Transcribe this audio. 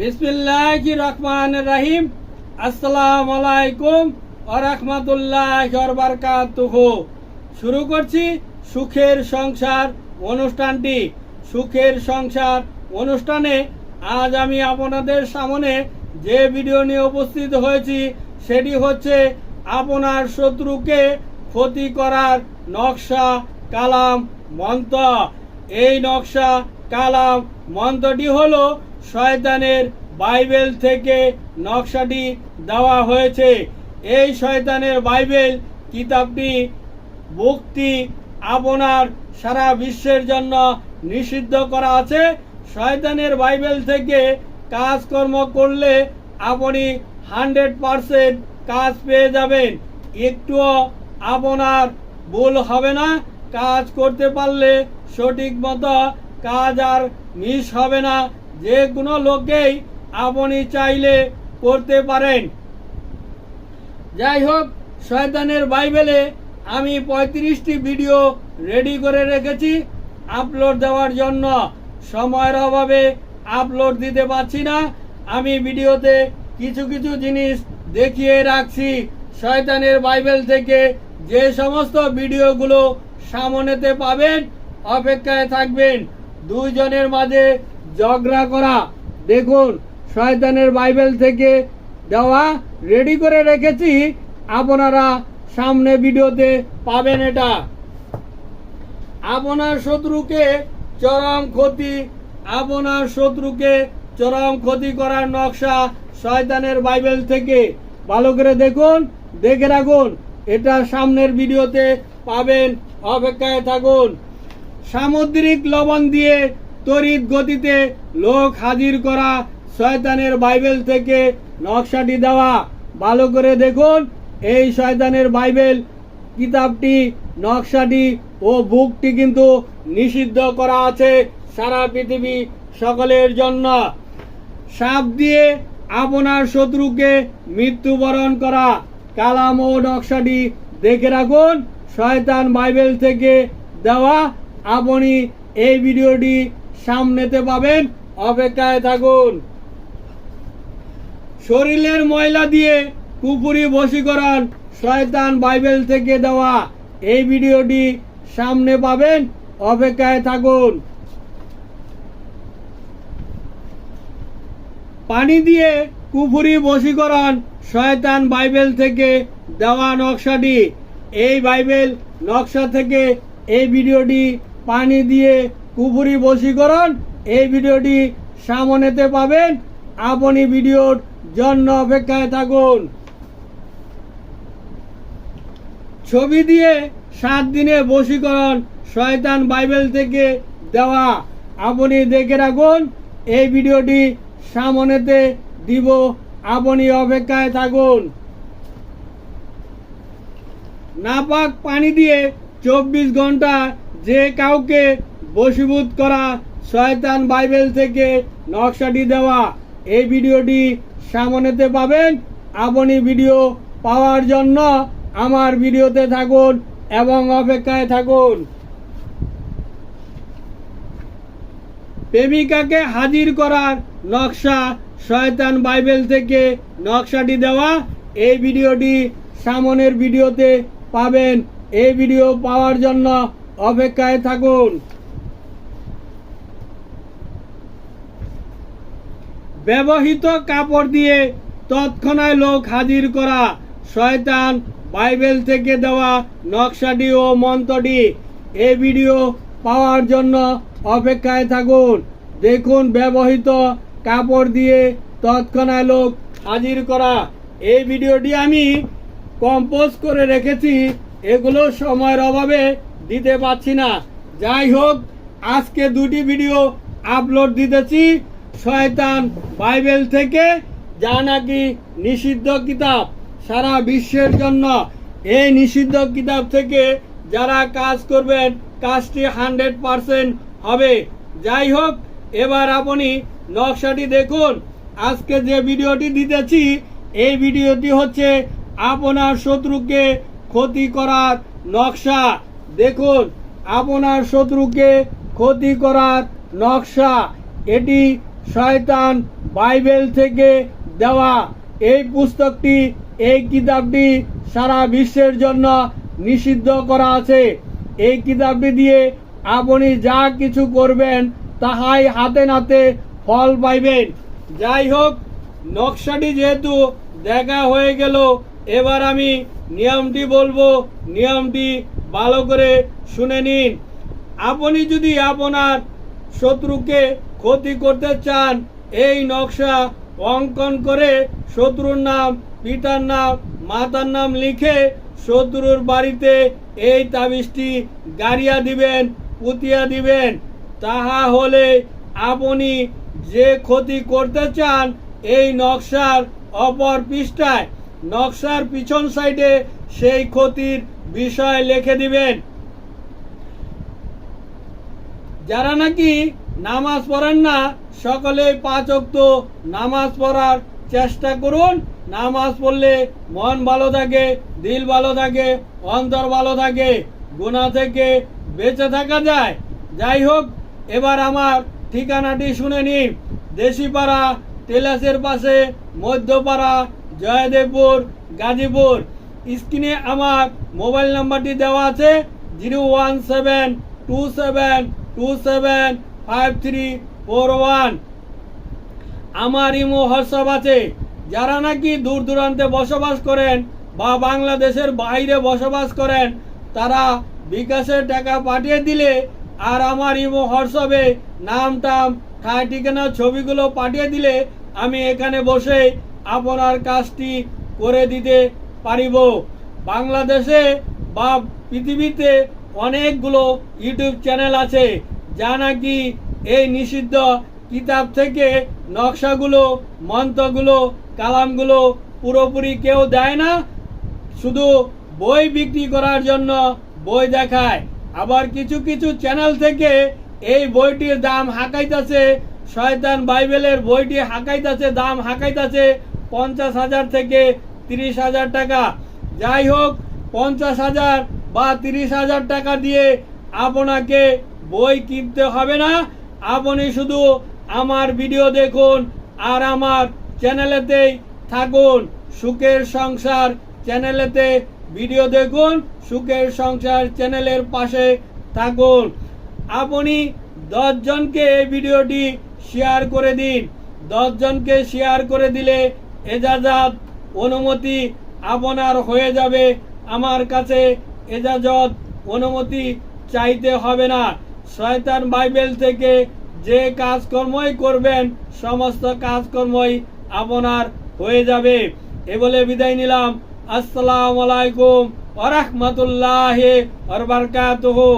বিসমিল্লাহ রহমান রাহিম আসসালাম আলাইকুম আরহামতুল্লাহ বারকাতুহ। শুরু করছি সুখের সংসার অনুষ্ঠানটি। সুখের সংসার অনুষ্ঠানে আজ আমি আপনাদের সামনে যে ভিডিও নিয়ে উপস্থিত হয়েছি, সেটি হচ্ছে আপনার শত্রুকে ক্ষতি করার নকশা কালাম মন্ত্র। এই নকশা কালাম মন্ত্রটি হলো শয়তানের বাইবেল থেকে নকশাটি দেওয়া হয়েছে। এই শয়তানের বাইবেল কিতাবটি ভক্তি আপনার সারা বিশ্বের জন্য নিষিদ্ধ করা আছে। শয়তানের বাইবেল থেকে কাজকর্ম করলে আপনি হান্ড্রেড পারসেন্ট কাজ পেয়ে যাবেন। একটুও আপনার ভুল হবে না। কাজ করতে পারলে সঠিক মতো কাজ আর মিস হবে না। যে কোনো লোককেই আপনি চাইলে করতে পারেন। যাই হোক শয়তানের বাইবেলে আমি পঁয়ত্রিশটি ভিডিও রেডি করে রেখেছি আপলোড দেওয়ার জন্য। সময়ের অভাবে আপলোড দিতে পারছি না। আমি ভিডিওতে কিছু কিছু জিনিস দেখিয়ে রাখছি। শয়তানের বাইবেল থেকে যে সমস্ত ভিডিওগুলো সামনেতে পাবেন, অপেক্ষায় থাকবেন। দুইজনের মাঝে ঝগড়া করা। দেখুন, শয়তানের বাইবেল থেকে দেওয়া রেডি করে রেখেছি। আপনারা সামনে ভিডিওতে পাবেন এটা। আপনার শত্রুকে চরম ক্ষতি, আপনার শত্রুকে চরম ক্ষতি করার নকশা শয়তানের বাইবেল থেকে। ভালো করে দেখুন, দেখে রাখুন, এটা সামনের ভিডিওতে পাবেন। অপেক্ষায় থাকুন। সামুদ্রিক লবণ দিয়ে তড়িৎ গতিতে লোক হাজির করা শয়তানের বাইবেল থেকে নকশাটি দেওয়া। ভালো করে দেখুন, এই শয়তানের বাইবেল কিতাবটি, নকশাটি ও বুকটি কিন্তু নিষিদ্ধ করা আছে সারা পৃথিবী সকলের জন্য। সাপ দিয়ে আপনার শত্রুকে মৃত্যুবরণ করা। কালাম ও নকশাটি দেখে রাখুন, শয়তান বাইবেল থেকে দেওয়া। আপনি এই ভিডিওটি সামনেতে পাবেন, অপেক্ষায় থাকুন। শরীরের ময়লা দিয়ে কুপুরি বশীকরণ শয়তান বাইবেল থেকে দেওয়া এই ভিডিওটি সামনে পাবেন, অপেক্ষায় থাকুন। পানি দিয়ে কুফুরি বশীকরণ শয়তান বাইবেল থেকে দেওয়া নকশাটি। এই বাইবেল নকশা থেকে এই ভিডিওটি পানি দিয়ে কুফুরি বশীকরণ, এই ভিডিওটি সামনেতে পাবেন। আপনি ভিডিওর জন্য অপেক্ষায় থাকুন। ছবি দিয়ে সাত দিনে বশীকরণ শয়তান বাইবেল থেকে দেওয়া। আপনি দেখে রাখুন, এই ভিডিওটি সামনেতে দিব। আপনি অপেক্ষায় থাকুন। নাপাক পানি দিয়ে চব্বিশ ঘণ্টা যে কাউকে বশীভূত করা শয়তান বাইবেল থেকে নকশাটি দেওয়া। এই ভিডিওটি সামনেতে পাবেন। আপনি ভিডিও পাওয়ার জন্য আমার ভিডিওতে থাকুন এবং অপেক্ষায় থাকুন। প্রেমিকাকে হাজির করার নকশা শয়তান বাইবেল থেকে নকশাটি দেওয়া। এই ভিডিওটি সামনের ভিডিওতে পাবেন। এই ভিডিও পাওয়ার জন্য অপেক্ষায় থাকুন। ব্যবহৃত কাপড় দিয়ে তৎক্ষণায় লোক হাজির করা, শয়তান বাইবেল থেকে দেওয়া নকশাটি ও মন্ত্রটি এই ভিডিও পাওয়ার জন্য অপেক্ষায় থাকুন। দেখুন, ব্যবহৃত কাপড় দিয়ে তৎক্ষণায় লোক হাজির করা। এই ভিডিওটি আমি কম্পোজ করে রেখেছি, এগুলো সময়ের অভাবে দিতে পারছি না। যাই হোক, আজকে দুটি ভিডিও আপলোড দিতেছি। শয়তান বাইবেল থেকে যা নাকি নিষিদ্ধ কিতাব সারা বিশ্বের জন্য। এই নিষিদ্ধ কিতাব থেকে যারা কাজ করবেন, কাজটি হান্ড্রেড পারসেন্ট হবে। যাই হোক, এবার আপনি নকশাটি দেখুন। আজকে যে ভিডিওটি দিতেছি, এই ভিডিওটি হচ্ছে আপনার শত্রুকে ক্ষতি করার নকশা। দেখুন, আপনার শত্রুকে ক্ষতি করার নকশা। এটি শয়তান বাইবেল থেকে দেওয়া এই পুস্তকটি, এই কিতাবটি সারা বিশ্বের জন্য নিষিদ্ধ করা আছে। এই কিতাবটি দিয়ে আপনি যা কিছু করবেন তাহাই হাতে নাতে ফল পাইবেন। যাই হোক, নকশাটি যেহেতু দেখা হয়ে গেল, এবার আমি নিয়মটি বলব, নিয়মটি ভালো করে শুনে নিন। আপনি যদি আপনার শত্রুকে ক্ষতি করতে চান, এই নকশা অঙ্কন করে শত্রুর নাম, পিতার নাম, মাতার নাম লিখে শত্রুর বাড়িতে এই তাবিজটি গাড়িয়া দিবেন, পুতিয়া দিবেন। তাহা হলে আপনি যে ক্ষতি করতে চান, এই নকশার অপর পৃষ্ঠায়, নকশার পিছন সাইডে সেই ক্ষতির বিষয় লিখে দিবেন। যারা নাকি নামাজ পড়েন না সকলে পাঁচ অক্ত নামাজ পড়ার চেষ্টা করুন। নামাজ পড়লে মন ভালো থাকে, দিল ভালো থাকে, অন্তর ভালো থাকে গুণা থেকে বেঁচে থাকা যায়। যাই হোক, এবার আমার ঠিকানাটি শুনে নিন। দেশিপাড়া তেলাসের পাশে মধ্যপাড়া, জয়দেবপুর, গাজীপুর। স্ক্রিনে আমার মোবাইল নাম্বারটি দেওয়া আছে, zero one seven two seven two seven five three four one আমার ইমো হোয়াটসঅ্যাপ আছে। যারা নাকি দূর দূরান্তে বসবাস করেন বা বাংলাদেশের বাইরে বসবাস করেন, তারা বিকাশে টাকা পাঠিয়ে দিলে আর আমার ইমো হোয়াটসঅ্যাপে নাম, টাম ঠায় ঠিকানা, ছবিগুলো পাঠিয়ে দিলে আমি এখানে বসে আপনার কাজটি করে দিতে পারিব। বাংলাদেশে বা পৃথিবীতে অনেকগুলো ইউটিউব চ্যানেল আছে। যা নাকি এই নিষিদ্ধ কিতাব থেকে নকশাগুলো, মন্ত্রগুলো, কালামগুলো পুরোপুরি কেউ দেয় না? শুধু বই বিক্রি করার জন্য বই দেখায়। আবার কিছু কিছু চ্যানেল থেকে এই বইটির দাম হাঁকাইতেছে। শয়তান বাইবেলের বইটি হাঁকাইতেছে, দাম হাঁকাইতেছে পঞ্চাশ হাজার থেকে তিরিশ হাজার টাকা। যাই হোক, পঞ্চাশ হাজার বা তিরিশ হাজার টাকা দিয়ে আপনাকে বই কিনতে হবে না। আপনি শুধু আমার ভিডিও দেখুন আর আমার চ্যানেলেতেই থাকুন। সুখের সংসার চ্যানেলেতে ভিডিও দেখুন, সুখের সংসার চ্যানেলের পাশে থাকুন। আপনি দশজনকে এই ভিডিওটি শেয়ার করে দিন। দশজনকে শেয়ার করে দিলে এজাজাত অনুমতি আপনার হয়ে যাবে। আমার কাছে এজাজত অনুমতি চাইতে হবে না। শয়তান বাইবেল থেকে যে কাজকর্মই করবেন, সমস্ত কাজকর্মই আপনার হয়ে যাবে। এ বলে বিদায় নিলাম। আসসালামু আলাইকুম ওয়া রাহমাতুল্লাহি ওয়া বারাকাতুহু।